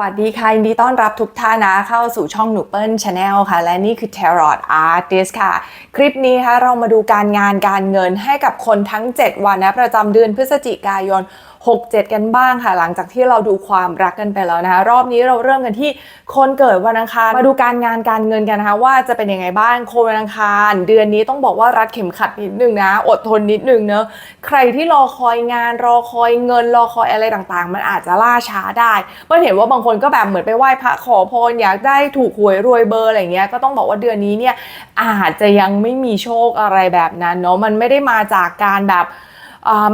วัสดีค่ะยินดีต้อนรับทุกท่านนะเข้าสู่ช่องหนูเปิลชาแนลค่ะ และนี่คือ Tarot Artist ค่ะ คลิปนี้ค่ะเรามาดูการงานการเงินให้กับคนทั้ง 7 วันนะ ประจำเดือนพฤศจิกายน 67 กันบ้างค่ะ หลังจากที่เราดูความรักกันไปแล้วนะคะ รอบนี้เราเริ่มกันที่คนเกิดวันอังคาร มาดูการงานการเงินกันนะคะ ว่าจะเป็นยังไงบ้างคนวันอังคาร เดือนนี้ต้องบอกว่ารัดเข็มขัดนิดนึงนะ อดทนนิดนึงเนอะใครที่รอคอยงานรอคอยเงินรอคอยอะไรต่างๆ มันอาจจะล่าช้าได้เพื่อเห็นว่าบางคนก็แบบเหมือนไปไหว้พระขอพรอยากได้ถูกหวยรวยเบอร์อะไรเงี้ยก็ต้องบอกว่าเดือนนี้เนี่ยอาจจะยังไม่มีโชคอะไรแบบนั้นเนาะมันไม่ได้มาจากการแบบ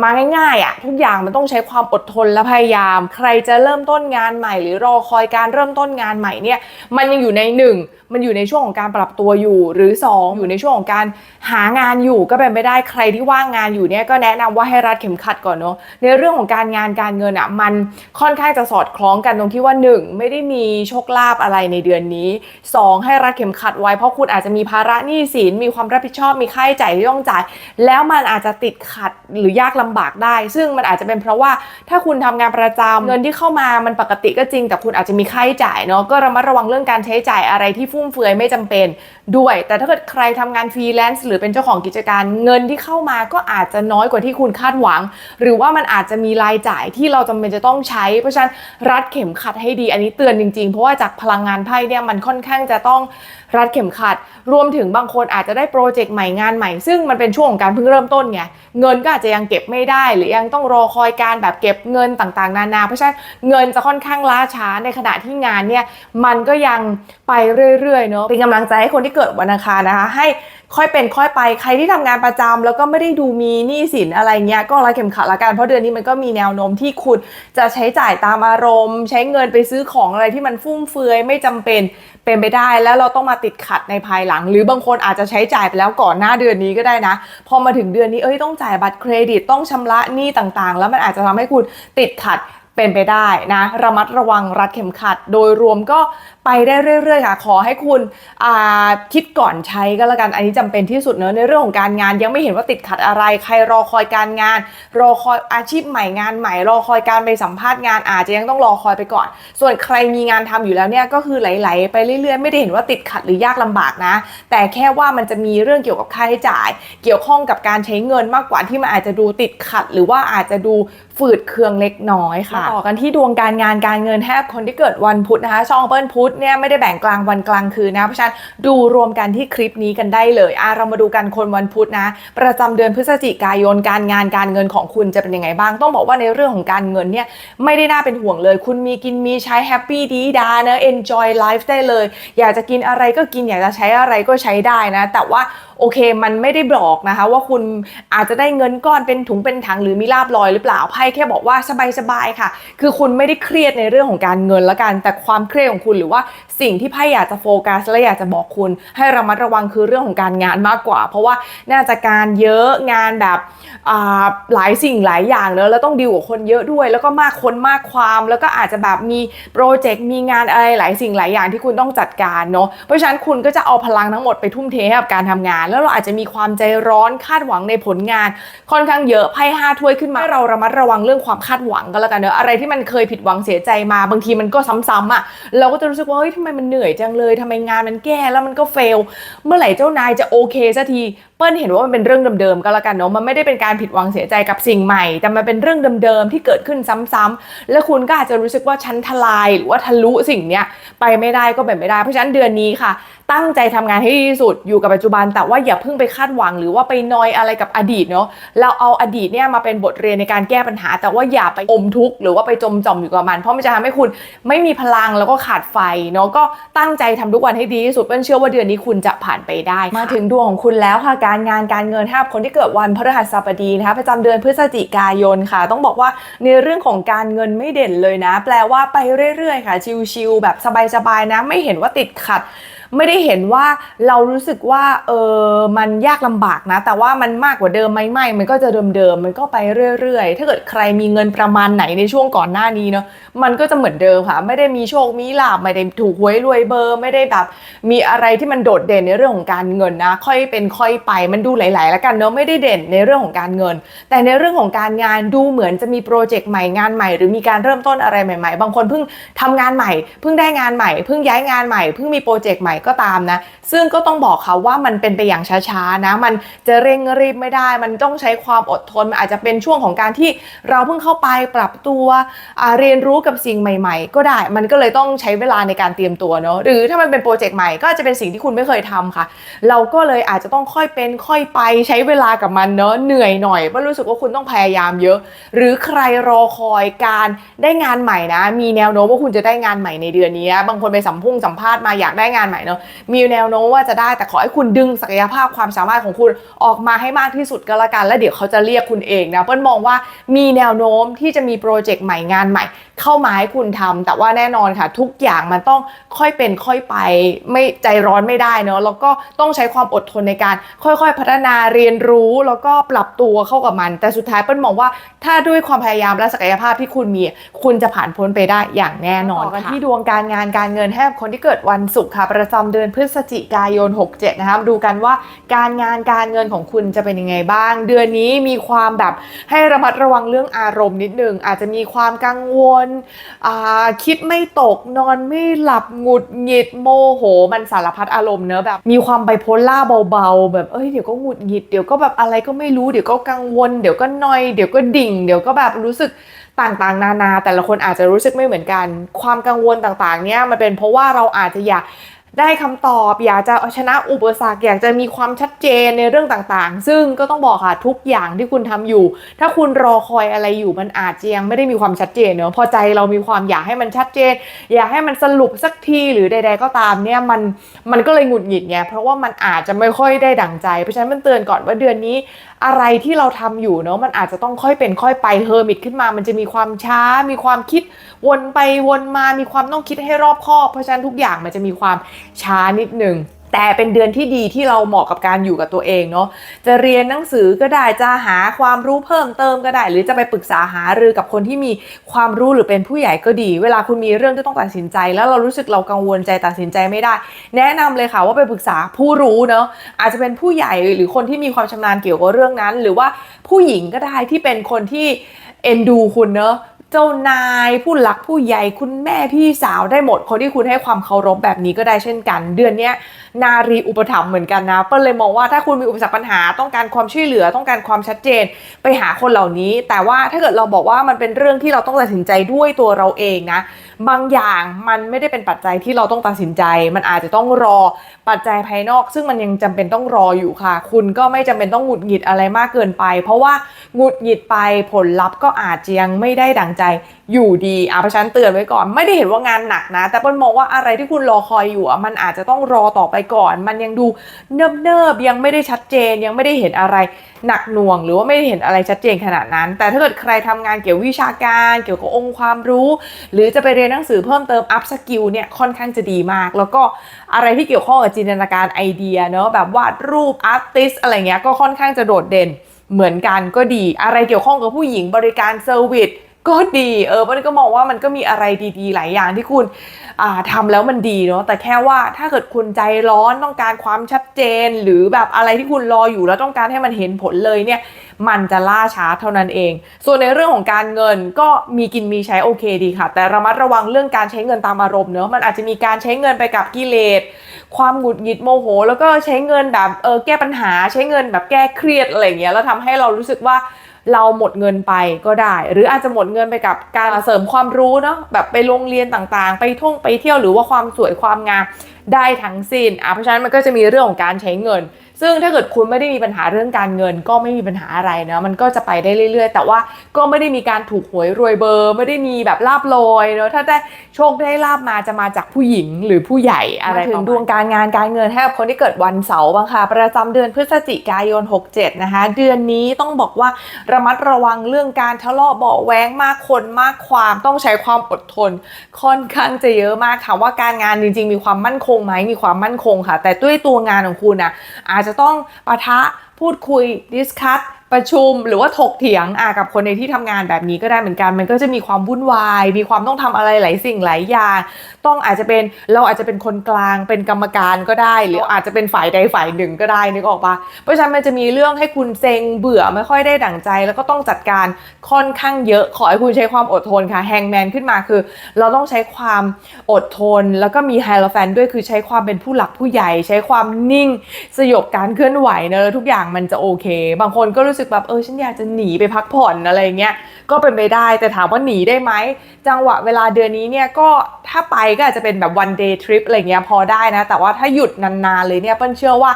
มาง่ายๆอะ่ะทุกอย่างมันต้องใช้ความอดทนและพยายาม ใครจะเริ่มต้นงานใหม่ หรือรอคอยการเริ่มต้นงานใหม่เนี่ยมันยังอยู่ในหนึ่งมันอยู่ในช่วงของการปรับตัวอยู่ หรือ 2 อยู่ในช่วงของการหางานอยู่ก็เป็นไปได้ใครที่ว่างงานอยู่เนี่ยก็แนะนำว่าให้รัดเข็มขัดก่อนเนาะในเรื่องของการงานการเงินอะ่ะมันค่อนข้างจะสอดคล้องกันตรงที่ว่า 1 ไม่ได้มีโชคลาภอะไรในเดือนนี้ 2 ให้รัดเข็มขัดไว้เพราะคุณอาจจะมีภาระหนี้สินมีความรับผิดชอบมีค่าใช้จ่ายที่ต้องจ่าย แล้วมันอาจจะติดขัดหรือยากลำบากได้ ซึ่งมันอาจจะเป็นเพราะว่าถ้าคุณทำงานประจำเงินที่เข้ามามันปกติก็จริง แต่คุณอาจจะมีค่าใช้จ่ายเนาะก็ระมัดระวังเรื่องการใช้จ่ายอะไรที่ฟุ่พุ่มเฟือยไม่จำเป็น ด้วย แต่ถ้าเกิดใครทำงานฟรีแลนซ์หรือเป็นเจ้าของกิจการเงินที่เข้ามาก็อาจจะน้อยกว่าที่คุณคาดหวัง หรือว่ามันอาจจะมีรายจ่ายที่เราจำเป็นจะต้องใช้ เพราะฉะนั้นรัดเข็มขัดให้ดีอันนี้เตือนจริงๆ เพราะว่าจากพลังงานไพ่เนี่ยมันค่อนข้างจะต้องรัดเข็มขัด รวมถึงบางคนอาจจะได้โปรเจกต์ใหม่งานใหม่ ซึ่งมันเป็นช่วงของการเพิ่งเริ่มต้นไงเงินก็อาจจะยังเก็บไม่ได้ หรือยังต้องรอคอยการแบบเก็บเงินต่างๆ นานา เพราะฉะนั้นเงินจะค่อนข้างล้าช้าในขณะที่งานเนี่ยมันก็ยังไปเรื่อยๆเนาะเป็นกำลังใจให้คนที่เกิดวันอังคารนะคะ ให้ค่อยเป็นค่อยไปใครที่ทำงานประจำแล้วก็ไม่ได้ดูมีหนี้สินอะไรเงี้ยก็รัดเข็มขัดละกันเพราะเดือนนี้มันก็มีแนวโน้มที่คุณจะใช้จ่ายตามอารมณ์ ใช้เงินไปซื้อของอะไรที่มันฟุ่มเฟือยไม่จำเป็นเป็นไปได้แล้วเราต้องมาติดขัดในภายหลัง หรือบางคนอาจจะใช้จ่ายไปแล้วก่อนหน้าเดือนนี้ก็ได้นะ พอมาถึงเดือนนี้เอ้ยต้องจ่ายบัตรเครดิตต้องชำระหนี้ต่างๆ แล้วมันอาจจะทำให้คุณติดขัดเป็นไปได้นะ ระมัดระวังรัดเข็มขัด โดยรวมก็ ไปได้เรื่อยๆค่ะ ขอให้คุณคิดก่อนใช้ก็แล้วกัน อันนี้จำเป็นที่สุดเนอะในเรื่องของการงาน ยังไม่เห็นว่าติดขัดอะไร ใครรอคอยการงาน รอคอยอาชีพใหม่งานใหม่ รอคอยการไปสัมภาษณ์งานอาจจะยังต้องรอคอยไปก่อน ส่วนใครมีงานทำอยู่แล้วเนี่ยก็คือไหลๆไปเรื่อยๆ ไม่ได้เห็นว่าติดขัดหรือยากลำบากนะ แต่แค่ว่ามันจะมีเรื่องเกี่ยวกับค่าใช้จ่าย เกี่ยวข้องกับการใช้เงินมากกว่าที่มันอาจจะดูติดขัด หรือว่าอาจจะดูฝืดเคืองเล็กน้อยค่ะต่อกันที่ดวงการงานการเงินให้คนที่เกิดวันพุธนะคะช่องเปิ้ลพุธเนี่ยไม่ได้แบ่งกลางวันกลางคืนนะ เพราะฉะนั้นดูรวมกันที่คลิปนี้กันได้เลยอะเรามาดูกันคนวันพุธนะ ประจำเดือนพฤศจิกายนการงานการเงินของคุณจะเป็นยังไงบ้าง ต้องบอกว่าในเรื่องของการเงินเนี่ยไม่ได้น่าเป็นห่วงเลย คุณมีกินมีใช้แฮปปี้ดีดานะ enjoy life ได้เลย อยากจะกินอะไรก็กินอยากจะใช้อะไรก็ใช้ได้นะ แต่ว่าโอเคมันไม่ได้บอกนะคะ ว่าคุณอาจจะได้เงินก้อนเป็นถุงเป็นถังหรือมีลาบลอยหรือเปล่าไพ่แค่บอกว่าสบายๆค่ะ คือคุณไม่ได้เครียดในเรื่องของการเงินละกัน แต่ความเครียดของคุณหรือว่าสิ่งที่ไพ่อยากจะโฟกัสและอยากจะบอกคุณ ให้ระมัดระวังคือเรื่องของการงานมากกว่า เพราะว่าน่าจะการเยอะงานแบบหลายสิ่งหลายอย่างเนอะแล้วต้องดีลกับคนเยอะด้วย แล้วก็มากคนมากความ แล้วก็อาจจะแบบมีโปรเจกต์มีงานอะไรหลายสิ่งหลายอย่างที่คุณต้องจัดการเนาะเพราะฉะนั้นคุณก็จะเอาพลังทั้งหมดไปทุ่มเทให้กับการทำงาน แล้วเราอาจจะมีความใจร้อนคาดหวังในผลงาน ค่อนข้างเยอะไพ่ห้าถ้วยขึ้นมาเราระมัดระวังเรื่องความคาดหวังก็แล้วกันเนอะอะไรที่มันเคยผิดหวังเสียใจมาบางทีมันก็ซ้ำๆอะเราก็จะรู้สึกว่าเฮ้ยทำไมมันเหนื่อยจังเลยทำไมงานมันแก้แล้วมันก็เฟล เมื่อไหร่เจ้านายจะโอเคสักทีเปิ้ลเห็นว่ามันเป็นเรื่องเดิมๆก็แล้วกันเนาะมันไม่ได้เป็นการผิดหวังเสียใจกับสิ่งใหม่ แต่มันเป็นเรื่องเดิมๆที่เกิดขึ้นซ้ำๆแล้วคุณก็อาจจะรู้สึกว่าชั้นทลายหรือว่าทะลุสิ่งเนี้ยไปไม่ได้ก็เป็นไม่ได้เพราะฉะนั้นเดือนนี้ค่ะ ตั้งใจทำงานให้ดีที่สุดอยู่กับปัจจุบัน แต่ว่าอย่าเพิ่งไปคาดหวังหรือว่าไปนอยอะไรกับอดีตเนาะเราเอาอดีตเนี่ยมาเป็นบทเรียนในการแก้ปัญหา แต่ว่าอย่าไปอมทุกข์หรือว่าไปจมจอมอยู่กับมัน เพราะมันจะทำให้คุณไม่มีพลังแล้วก็ขาดไฟเนาะก็ตั้งใจทำทุกวันให้ดีที่สุดเปิ้ลเชื่อว่าเดือนนี้คุณจะผ่านไปได้ มาถึงดวงของคุณแล้วค่ะการงานการเงินห้าคนที่เกิดวันพฤหัสบดีนะคะประจำเดือนพฤศจิกายนค่ะ ต้องบอกว่าในเรื่องของการเงินไม่เด่นเลยนะ แปลว่าไปเรื่อยๆ ค่ะ ชิวๆแบบสบายๆนะไม่เห็นว่าติดขัด ไม่ได้เห็นว่าเรารู้สึกว่าเออมันยากลำบากนะ แต่ว่ามันมากกว่าเดิมไหมไม่ มันก็จะเดิมๆมันก็ไปเรื่อยๆ ถ้าเกิดใครมีเงินประมาณไหนในช่วงก่อนหน้านี้เนาะมันก็จะเหมือนเดิมค่ะ ไม่ได้มีโชคมีลาบไม่ได้ถูกหวยรวยเบอร์ ไม่ได้แบบ มีอะไรที่มันโดดเด่นในเรื่องของการเงินนะ ค่อยเป็นค่อยไปมันดูหลายๆ แล้วกันเนาะไม่ได้เด่นในเรื่องของการเงิน แต่ในเรื่องของการงานดูเหมือนจะมีโปรเจกต์ใหม่งานใหม่ หรือมีการเริ่มต้นอะไรใหม่ ๆ บางคนเพิ่งทำงานใหม่ เพิ่งได้งานใหม่ เพิ่งย้ายงานใหม่เพิ่งมีโปรเจกต์ใหม่ก็ตามนะ ซึ่งก็ต้องบอกค่ะว่ามันเป็นไปอย่างช้าๆนะ มันจะเร่งรีบไม่ได้ มันต้องใช้ความอดทน มันอาจจะเป็นช่วงของการที่เราเพิ่งเข้าไปปรับตัวเรียนรู้กับสิ่งใหม่ ๆ ก็ได้ มันก็เลยต้องใช้เวลาในการเตรียมตัวเนาะ หรือถ้ามันเป็นโปรเจกต์ใหม่ก็จจะเป็นสิ่งที่คุณไม่เคยทำค่ะ เราก็เลยอาจจะต้องค่อยเป็นค่อยไปใช้เวลากับมันเนาะ เหนื่อยหน่อยเพราะรู้สึกว่าคุณต้องพยายามเยอะ หรือใครรอคอยการได้งานใหม่นะ มีแนวโน้มว่าคุณจะได้งานใหม่ในเดือนนี้ บางคนไปสัมพุ่งสัมภาษณ์มาอยากได้งานใหม่เนาะมีแนวโน้มว่าจะได้แต่ขอให้คุณดึงศักยภาพความสามารถของคุณออกมาให้มากที่สุดก็แล้วกัน แล้วเดี๋ยวเขาจะเรียกคุณเองนะเปิ้ลมองว่ามีแนวโน้มที่จะมีโปรเจกต์ใหม่งานใหม่ เข้ามาให้คุณทำแต่ว่าแน่นอนค่ะ ทุกอย่างมันต้องค่อยเป็นค่อยไปไม่ใจร้อนไม่ได้เนอะแล้วก็ต้องใช้ความอดทนในการค่อยๆ พัฒนาเรียนรู้แล้วก็ปรับตัวเข้ากับมัน แต่สุดท้ายเปิ้ลมองว่าถ้าด้วยความพยายามและศักยภาพที่คุณมี คุณจะผ่านพ้นไปได้อย่างแน่นอนค่ะที่ดวงการงานการเงินให้กับคนที่เกิดวันศุกร์ค่ะประจำเดือนพฤศจิกายน 67 นะคะมาดูกันว่าการงานการเงินของคุณจะเป็นยังไงบ้าง เดือนนี้มีความแบบให้ระมัดระวังเรื่องอารมณ์นิดนึง อาจจะมีความกังวลคิดไม่ตกนอนไม่หลับหงุดหงิดโมโห มันสารพัดอารมณ์เนอะแบบ มีความไบโพล่าเบาๆ แบบเอ้ยเดี๋ยวก็หงุดหงิดเดี๋ยวก็แบบอะไรก็ไม่รู้เดี๋ยวก็กังวล เดี๋ยวก็นอย เดี๋ยวก็ดิ่ง เดี๋ยวก็แบบรู้สึกต่างๆ นานา แต่ละคนอาจจะรู้สึกไม่เหมือนกัน ความกังวลต่างๆ เนี่ยมันเป็นเพราะว่าเราอาจจะอยาก ได้คำตอบ อยากจะเอาชนะอุปสรรคอยากจะมีความชัดเจนในเรื่องต่างๆ ซึ่งก็ต้องบอกค่ะทุกอย่างที่คุณทำอยู่ ถ้าคุณรอคอยอะไรอยู่มันอาจจะยังไม่ได้มีความชัดเจนเนอะพอใจเรามีความอยากให้มันชัดเจน อยากให้มันสรุปสักทีหรือใด ๆ ก็ตามเนี่ยมันมันก็เลยหงุดหงิดไงเพราะว่ามันอาจจะไม่ค่อยได้ดั่งใจเพราะฉะนั้นมันเตือนก่อนว่าเดือนนี้อะไรที่เราทำอยู่เนอะมันอาจจะต้องค่อยเป็นค่อยไปเฮอร์มิตขึ้นมา มันจะมีความช้า มีความคิดวนไปวนมา มีความต้องคิดให้รอบคอบ เพราะฉะนั้นทุกอย่างมันจะมีความช้านิดนึงแต่เป็นเดือนที่ดีที่เราเหมาะกับการอยู่กับตัวเองเนาะจะเรียนหนังสือก็ได้จะหาความรู้เพิ่มเติมก็ได้ หรือจะไปปรึกษาหารือกับคนที่มีความรู้หรือเป็นผู้ใหญ่ก็ดี เวลาคุณมีเรื่องที่ต้องตัดสินใจ แล้วเรารู้สึกเรากังวลใจตัดสินใจไม่ได้ แนะนำเลยค่ะว่าไปปรึกษาผู้รู้เนาะอาจจะเป็นผู้ใหญ่หรือคนที่มีความชำนาญเกี่ยวกับเรื่องนั้น หรือว่าผู้หญิงก็ได้ที่เป็นคนที่เอ็นดูคุณเนาะ จ้านาย ผู้หลักผู้ใหญ่คุณแม่พี่สาวได้หมด คนที่คุณให้ความเคารพแบบนี้ก็ได้เช่นกัน เดือนนี้นารีอุปถัมภ์เหมือนกันนะเปิ้ลเลยมองว่าถ้าคุณมีอุปสรรคปัญหาต้องการความช่วยเหลือต้องการความชัดเจนไปหาคนเหล่านี้ แต่ว่าถ้าเกิดเราบอกว่ามันเป็นเรื่องที่เราต้องตัดสินใจด้วยตัวเราเองนะบางอย่างมันไม่ได้เป็นปัจจัยที่เราต้องตัดสินใจ มันอาจจะต้องรอปัจจัยภายนอก ซึ่งมันยังจำเป็นต้องรออยู่ค่ะ คุณก็ไม่จำเป็นต้องหงุดหงิดอะไรมากเกินไป เพราะว่าหงุดหงิดไปผลลัพธ์ก็อาจจะยังไม่ได้ดังใจอยู่ดีอะเพราะฉันเตือนไว้ก่อน ไม่ได้เห็นว่างานหนักนะ แต่เปิ้ลมองว่าอะไรที่คุณรอคอยอยู่อะมันอาจจะต้องรอต่อไปก่อน มันยังดูเนิบๆยังไม่ได้ชัดเจนยังไม่ได้เห็นอะไรหนักหน่วง หรือว่าไม่ได้เห็นอะไรชัดเจนขนาดนั้น แต่ถ้าเกิดใครทำงานเกี่ยววิชาการ เกี่ยวกับองค์ความรู้ หรือจะไปเรียนหนังสือเพิ่มเติมอัพสกิลเนี่ยค่อนข้างจะดีมาก แล้วก็อะไรที่เกี่ยวข้องกับจินตนาการไอเดียเนอะแบบวาดรูปอาร์ติสอะไรเงี้ยก็ค่อนข้างจะโดดเด่นเหมือนกันก็ดี อะไรเกี่ยวข้องกับผู้หญิงบริการเซอร์วิส ก็ดีเออมันก็มองว่ามันก็มีอะไรดีๆ หลายอย่างที่คุณอ่าทำแล้วมันดีเนาะแต่แค่ว่าถ้าเกิดคุณใจร้อนต้องการความชัดเจน หรือแบบอะไรที่คุณรออยู่แล้วต้องการให้มันเห็นผลเลยเนี่ยมันจะล่าช้าเท่านั้นเอง ส่วนในเรื่องของการเงินก็มีกินมีใช้โอเคดีค่ะ แต่ระมัดระวังเรื่องการใช้เงินตามอารมณ์เนอะมันอาจจะมีการใช้เงินไปกับกิเลสความหงุดหงิดโมโห แล้วก็ใช้เงินแบบเออแก้ปัญหาใช้เงินแบบแก้เครียดอะไรเงี้ยแล้วทำให้เรารู้สึกว่า เราหมดเงินไปก็ได้ หรืออาจจะหมดเงินไปกับการเสริมความรู้เนาะแบบไปโรงเรียนต่างๆ ไปท่องไปเที่ยวหรือว่าความสวยความงามได้ทั้งสิ้นอะเพราะฉะนั้นมันก็จะมีเรื่องของการใช้เงิน ซึ่งถ้าเกิดคุณไม่ได้มีปัญหาเรื่องการเงินก็ไม่มีปัญหาอะไรนะมันก็จะไปได้เรื่อย ๆ แต่ว่าก็ไม่ได้มีการถูกหวยรวยเบอร์ ไม่ได้มีแบบลาบลอยเนาะถ้าได้โชคได้ลาบมาจะมาจากผู้หญิงหรือผู้ใหญ่อะไรถึงดวงการงานการเงินให้กับคนที่เกิดวันเสาร์บ้างค่ะประจำเดือนพฤศจิกายน 67 นะคะ เดือนนี้ต้องบอกว่าระมัดระวังเรื่องการทะเลาะเบาะแว้งมากคนมากความต้องใช้ความอดทน ค่อนข้างจะเยอะมากค่ะว่าการงานจริง ๆ มีความมั่นคงไหมมีความมั่นคงค่ะ แต่ด้วยตัวงานของคุณอะอาจจะต้องปะทะพูดคุยดิสคัต ประชุมหรือว่าถกเถียงอะกับคนในที่ทำงานแบบนี้ก็ได้เหมือนกัน มันก็จะมีความวุ่นวาย มีความต้องทำอะไรหลายสิ่งหลายอย่าง ต้องอาจจะเป็นเราอาจจะเป็นคนกลางเป็นกรรมการก็ได้ หรืออาจจะเป็นฝ่ายใดฝ่ายหนึ่งก็ได้นึกออกปะเพราะฉะนั้นมันจะมีเรื่องให้คุณเซ็งเบื่อไม่ค่อยได้ดั่งใจ แล้วก็ต้องจัดการค่อนข้างเยอะ ขอให้คุณใช้ความอดทนค่ะแฮงแมนขึ้นมาคือ เราต้องใช้ความอดทน แล้วก็มีไฮโลแฟนด้วยคือใช้ความเป็นผู้หลักผู้ใหญ่ ใช้ความนิ่งสยบการเคลื่อนไหวเนอะทุกอย่างมันจะโอเค บางคนก็รูู้้สึกแบบเออฉันอยากจะหนีไปพักผ่อนอะไรเงี้ยก็เป็นไปได้แต่ถามว่าหนีได้ไหมจังหวะเวลาเดือนนี้เนี่ยก็ถ้าไปก็อาจจะเป็นแบบ one day trip อะไรเงี้ยพอได้นะ แต่ว่าถ้าหยุดนานๆเลยเนี่ยเปิ้ลเชื่อว่า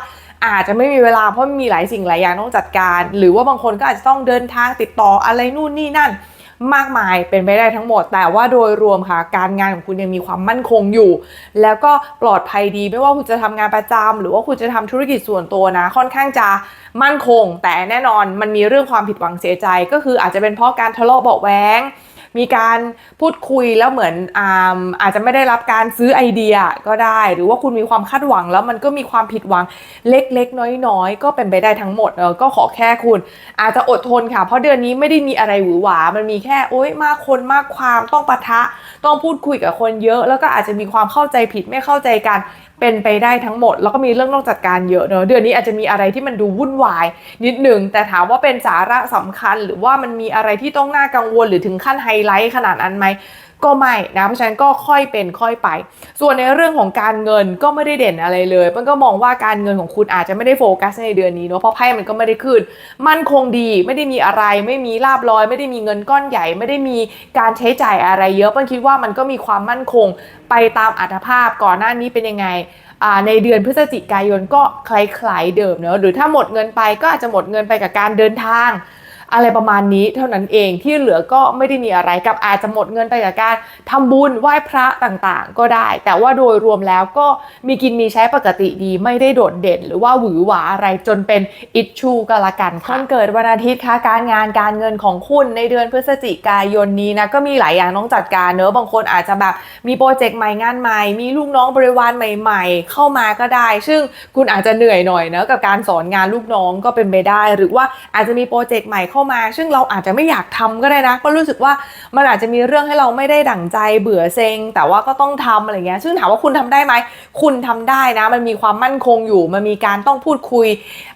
อาจจะไม่มีเวลาเพราะมีหลายสิ่งหลายอย่างต้องจัดการ หรือว่าบางคนก็อาจจะต้องเดินทางติดต่ออะไรนู่นนี่นั่น มากมายเป็นไปได้ทั้งหมด แต่ว่าโดยรวมค่ะ การงานของคุณยังมีความมั่นคงอยู่ แล้วก็ปลอดภัยดีไม่ว่าคุณจะทำงานประจำหรือว่าคุณจะทำธุรกิจส่วนตัวนะ ค่อนข้างจะมั่นคง แต่แน่นอนมันมีเรื่องความผิดหวังเสียใจ ก็คืออาจจะเป็นเพราะการทะเลาะเบาะแวง มีการพูดคุยแล้วเหมือนอาอาจจะไม่ได้รับการซื้อไอเดียก็ได้ หรือว่าคุณมีความคาดหวัง แล้วมันก็มีความผิดหวังเล็กๆ น้อยๆ ก็เป็นไปได้ทั้งหมดเออก็ขอแค่คุณ อาจจะอดทนค่ะ เพราะเดือนนี้ไม่ได้มีอะไรหวือหวา มันมีแค่โอ๊ยมากคนมากความต้องปะทะ ต้องพูดคุยกับคนเยอะ แล้วก็อาจจะมีความเข้าใจผิดไม่เข้าใจกัน เป็นไปได้ทั้งหมด แล้วก็มีเรื่องต้องจัดการเยอะเนอะเดือนนี้อาจจะมีอะไรที่มันดูวุ่นวาย นิดหนึ่งแต่ถามว่าเป็นสาระสำคัญ หรือว่ามันมีอะไรที่ต้องน่ากังวลหรือถึงขั้นไฮไลท์ขนาดนั้นไหม ก็ไม่นะเพราะฉะนั้นก็ค่อยเป็นค่อยไป ส่วนในเรื่องของการเงินก็ไม่ได้เด่นอะไรเลยมันก็มองว่าการเงินของคุณอาจจะไม่ได้โฟกัสในเดือนนี้เนาะเพราะไพ่มันก็ไม่ได้ขึ้น มั่นคงดีไม่ได้มีอะไร ไม่มีลาบลอย ไม่ได้มีเงินก้อนใหญ่ ไม่ได้มีการใช้จ่ายอะไรเยอะเปิ้ลคิดว่ามันก็มีความมั่นคงไปตามอัตภาพก่อนหน้านี้เป็นยังไงอ่าในเดือนพฤศจิกายนก็คล้ายๆเดิมเนอะหรือถ้าหมดเงินไปก็อาจจะหมดเงินไปกับการเดินทาง อะไรประมาณนี้เท่านั้นเองที่เหลือก็ไม่ได้มีอะไรกับอาจจะหมดเงินไปกับการทำบุญไหว้พระต่างๆ ก็ได้ แต่ว่าโดยรวมแล้วก็มีกินมีใช้ปกติดีไม่ได้โดดเด่น หรือว่าหวือหวาอะไรจนเป็นอิชชูก็แล้วกันค่ะคนเกิดวันอาทิตย์ค่ะการงานการเงินของคุณในเดือนพฤศจิกายนนี้นะก็มีหลายอย่างต้องจัดการเนอะบางคนอาจจะแบบมีโปรเจกต์ใหม่งานใหม่ มีลูกน้องบริวารใหม่ ๆ เข้ามาก็ได้ ซึ่งคุณอาจจะเหนื่อยหน่อยเนอะกับการสอนงานลูกน้องก็เป็นไปได้ หรือว่าอาจจะมีโปรเจกต์ใหม่เข้ามา ซึ่งเราอาจจะไม่อยากทำก็ได้นะ ก็รู้สึกว่ามันอาจจะมีเรื่องให้เราไม่ได้ดั่งใจเบื่อเซ็ง แต่ว่าก็ต้องทำอะไรเงี้ย ซึ่งถามว่าคุณทำได้ไหม คุณทำได้นะ มันมีความมั่นคงอยู่ มันมีการต้องพูดคุย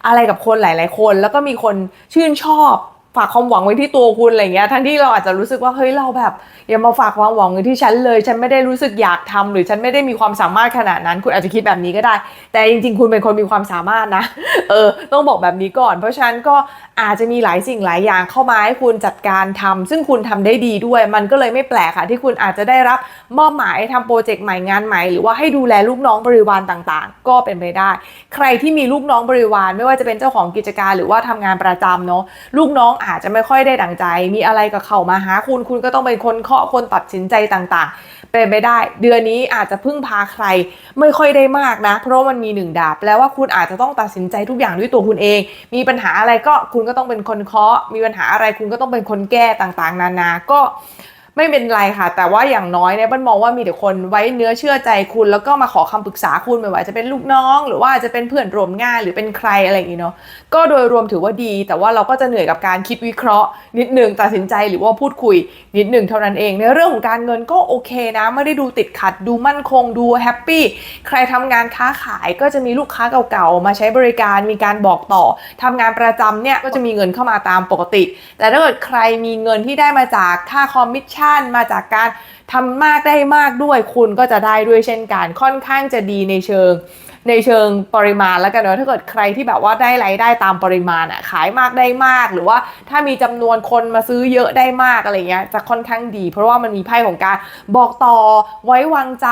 อะไรกับคนหลาย ๆ คน แล้วก็มีคนชื่นชอบ ฝากความหวังไว้ที่ตัวคุณอะไรเงี้ยทั้งที่เราอาจจะรู้สึกว่าเฮ้ยเราแบบ อย่ามาฝากความหวังไว้ที่ฉันเลย ฉันไม่ได้รู้สึกอยากทำหรือฉันไม่ได้มีความสามารถขนาดนั้น คุณอาจจะคิดแบบนี้ก็ได้ แต่จริง ๆ คุณเป็นคนมีความสามารถนะเออต้องบอกแบบนี้ก่อน เพราะฉะนั้นก็อาจจะมีหลายสิ่งหลายอย่างเข้ามาให้คุณจัดการทำซึ่งคุณทำได้ดีด้วย มันก็เลยไม่แปลกค่ะ ที่คุณอาจจะได้รับมอบหมายทำโปรเจกต์ใหม่งานใหม่หรือว่าให้ดูแลลูกน้องบริวารต่างๆ ก็เป็นไปได้ ใครที่มีลูกน้องบริวาร ไม่ว่าจะเป็นเจ้าของกิจการ หรือว่าทำงานประจำเนาะลูกน้องอาจจะไม่ค่อยได้ดังใจ มีอะไรกับเขามาหาคุณ คุณก็ต้องเป็นคนเคาะคนตัดสินใจต่างๆ เป็นไปได้ เดือนนี้อาจจะพึ่งพาใครไม่ค่อยได้มากนะ เพราะมันมีหนึ่งดาบแปลว่าคุณอาจจะต้องตัดสินใจทุกอย่างด้วยตัวคุณเอง มีปัญหาอะไรก็คุณก็ต้องเป็นคนเคาะ มีปัญหาอะไรคุณก็ต้องเป็นคนแก้ต่างๆ นานา ก็ ไม่เป็นไรค่ะ แต่ว่าอย่างน้อยเนี่ยบ้านมองว่ามีแต่คนไว้เนื้อเชื่อใจคุณ แล้วก็มาขอคำปรึกษาคุณไม่ว่าจะเป็นลูกน้อง หรือว่าจะเป็นเพื่อนร่วมงานหรือเป็นใครอะไรอย่างนี้เนาะก็โดยรวมถือว่าดี แต่ว่าเราก็จะเหนื่อยกับการคิดวิเคราะห์ นิดหนึ่งตัดสินใจหรือว่าพูดคุย นิดหนึ่งเท่านั้นเอง ในเรื่องของการเงินก็โอเคนะไม่ได้ดูติดขัดดูมั่นคงดูแฮปปี้ใครทำงานค้าขายก็จะมีลูกค้าเก่าๆมาใช้บริการมีการบอกต่อทำงานประจำเนี่ยก็จะมีเงินเข้ามาตามปกติ แต่ถ้าเกิดใครมีเงินที่ได้มาจากค่าคอมมิชชั่นมาจากการทำมากได้มากด้วย คุณก็จะได้ด้วยเช่นกัน ค่อนข้างจะดีในเชิงในเชิงปริมาณแล้วกันเนอะถ้าเกิดใครที่แบบว่าได้รายได้ตามปริมาณอะขายมากได้มาก หรือว่าถ้ามีจำนวนคนมาซื้อเยอะได้มากอะไรเงี้ยจะค่อนข้างดี เพราะว่ามันมีไพ่ของการบอกต่อไว้วางใจ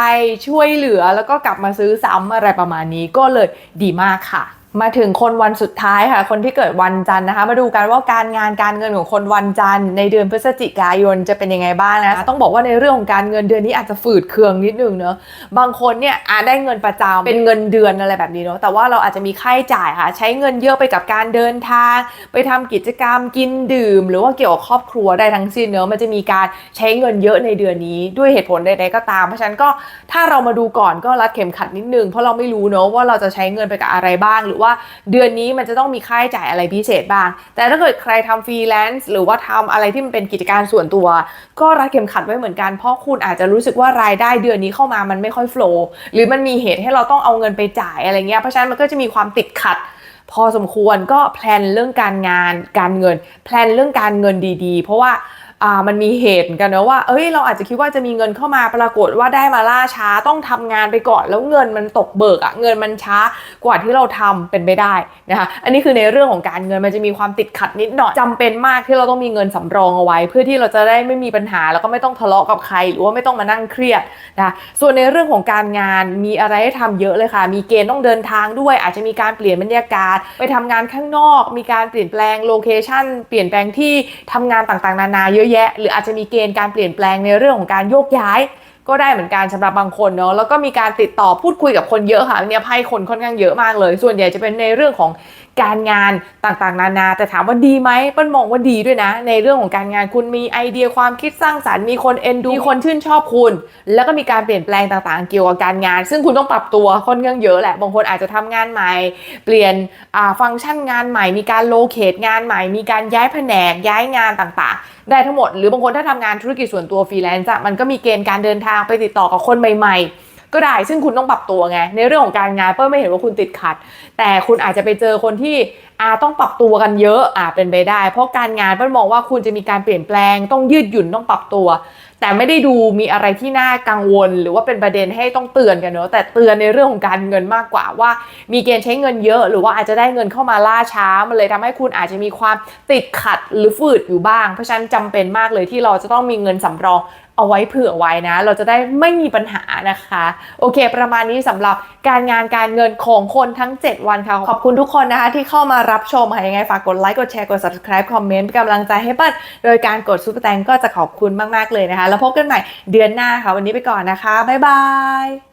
ช่วยเหลือแล้วก็กลับมาซื้อซ้ำอะไรประมาณนี้ก็เลยดีมากค่ะ มาถึงคนวันสุดท้ายค่ะ คนที่เกิดวันจันทร์นะคะ มาดูกันว่าการงานการเงินของคนวันจันทร์ในเดือนพฤศจิกายนจะเป็นยังไงบ้างนะต้องบอกว่าในเรื่องของการเงินเดือนนี้อาจจะฝืดเคืองนิดนึงเนอะบางคนเนี่ยอาจได้เงินประจำเป็นเงินเดือนอะไรแบบนี้เนอะแต่ว่าเราอาจจะมีค่าใช้จ่ายค่ะ ใช้เงินเยอะไปกับการเดินทาง ไปทำกิจกรรมกินดื่ม หรือว่าเกี่ยวกับครอบครัวได้ทั้งสิ้นเนอะมันจะมีการใช้เงินเยอะในเดือนนี้ด้วยเหตุผลใดๆก็ตาม เพราะฉะนั้นก็ถ้าเรามาดูก่อนก็รัดเข็มขัดนิดนึงเพราะเราไม่รู้เนอะว่าเราจะใช้เงินไปกับอะไรบ้างหรือว่าเดือนนี้มันจะต้องมีค่าใช้จ่ายอะไรพิเศษบ้าง แต่ถ้าเกิดใครทำฟรีแลนซ์หรือว่าทำอะไรที่มันเป็นกิจการส่วนตัว ก็รัดเข็มขัดไว้เหมือนกันเพราะคุณอาจจะรู้สึกว่ารายได้เดือนนี้เข้ามามันไม่ค่อยโฟล์หรือมันมีเหตุให้เราต้องเอาเงินไปจ่ายอะไรเงี้ยเพราะฉะนั้นมันก็จะมีความติดขัดพอสมควรก็แพลนเรื่องการงานการเงิน แพลนเรื่องการเงินดีๆ เพราะว่า อ่ามันมีเหตุกันนะว่า เอ้ย เราอาจจะคิดว่าจะมีเงินเข้ามาปรากฏว่าได้มาล่าช้าต้องทำงานไปก่อนแล้วเงินมันตกเบิกอะเงินมันช้ากว่าที่เราทำเป็นไปได้นะคะอันนี้คือในเรื่องของการเงินมันจะมีความติดขัดนิดหน่อยจำเป็นมากที่เราต้องมีเงินสำรองเอาไว้ เพื่อที่เราจะได้ไม่มีปัญหาแล้วก็ไม่ต้องทะเลาะกับใคร หรือว่าไม่ต้องมานั่งเครียดนะส่วนในเรื่องของการงานมีอะไรให้ทำเยอะเลยค่ะ มีเกณฑ์ต้องเดินทางด้วย อาจจะมีการเปลี่ยนบรรยากาศไปทำงานข้างนอก มีการเปลี่ยนแปลงโลเคชั่นเปลี่ยนแปลงที่ทำงานต่างๆ นานาเยอะแยะ หรืออาจจะมีเกณฑ์การเปลี่ยนแปลงในเรื่องของการโยกย้าย ก็ได้เหมือนกันสำหรับบางคนเนาะแล้วก็มีการติดต่อพูดคุยกับคนเยอะค่ะเนี่ยไพ่คนค่อนข้างเยอะมากเลย ส่วนใหญ่จะเป็นในเรื่องของ การงานต่างๆ นานา แต่ถามว่าดีไหมเปิ้ลมองว่าดีด้วยนะ ในเรื่องของการงานคุณมีไอเดียความคิดสร้างสรรค์มีคนเอ็นดูมีคนชื่นชอบคุณ แล้วก็มีการเปลี่ยนแปลงต่างๆ เกี่ยวกับการงาน ซึ่งคุณต้องปรับตัวค่อนข้างเยอะแหละบางคนอาจจะทำงานใหม่ เปลี่ยนฟังก์ชันงานใหม่ มีการโลเคตงานใหม่ มีการย้ายแผนกย้ายงานต่างๆ ได้ทั้งหมด หรือบางคนถ้าทำงานธุรกิจส่วนตัวฟรีแลนซ์อะมันก็มีเกณฑ์การเดินทางไปติดต่อกับคนใหม่ ๆ ก็ได้ ซึ่งคุณต้องปรับตัวไง ในเรื่องของการงานเปิ้ลไม่เห็นว่าคุณติดขัด แต่คุณอาจจะไปเจอคนที่อาต้องปรับตัวกันเยอะอ่าเป็นไปได้ เพราะการงานเปิ้ลมองว่าคุณจะมีการเปลี่ยนแปลง ต้องยืดหยุ่นต้องปรับตัว แต่ไม่ได้ดูมีอะไรที่น่ากังวล หรือว่าเป็นประเด็นให้ต้องเตือนกันเนอะแต่เตือนในเรื่องของการเงินมากกว่าว่า มีเกณฑ์ใช้เงินเยอะ หรือว่าอาจจะได้เงินเข้ามาล่าช้ามันเลยทำให้คุณอาจจะมีความติดขัดหรือฝืดอยู่บ้าง เพราะฉะนั้นจำเป็นมากเลยที่เราจะต้องมีเงินสำรองเอาไว้เผื่อไว้นะ เราจะได้ไม่มีปัญหานะคะ โอเค ประมาณนี้สำหรับการงานการเงินของคนทั้ง 7 วันค่ะ ขอบคุณทุกคนนะคะ ที่เข้ามารับชมค่ะยังไงฝากกดไลค์กดแชร์กด subscribe คอมเมนต์เป็นกำลังใจให้เปิ้ลโดยการกดซูเปอร์แตงก็จะขอบคุณมาก ๆ เลยนะคะ แล้วพบกันใหม่เดือนหน้าค่ะวันนี้ไปก่อนนะคะบ๊ายบาย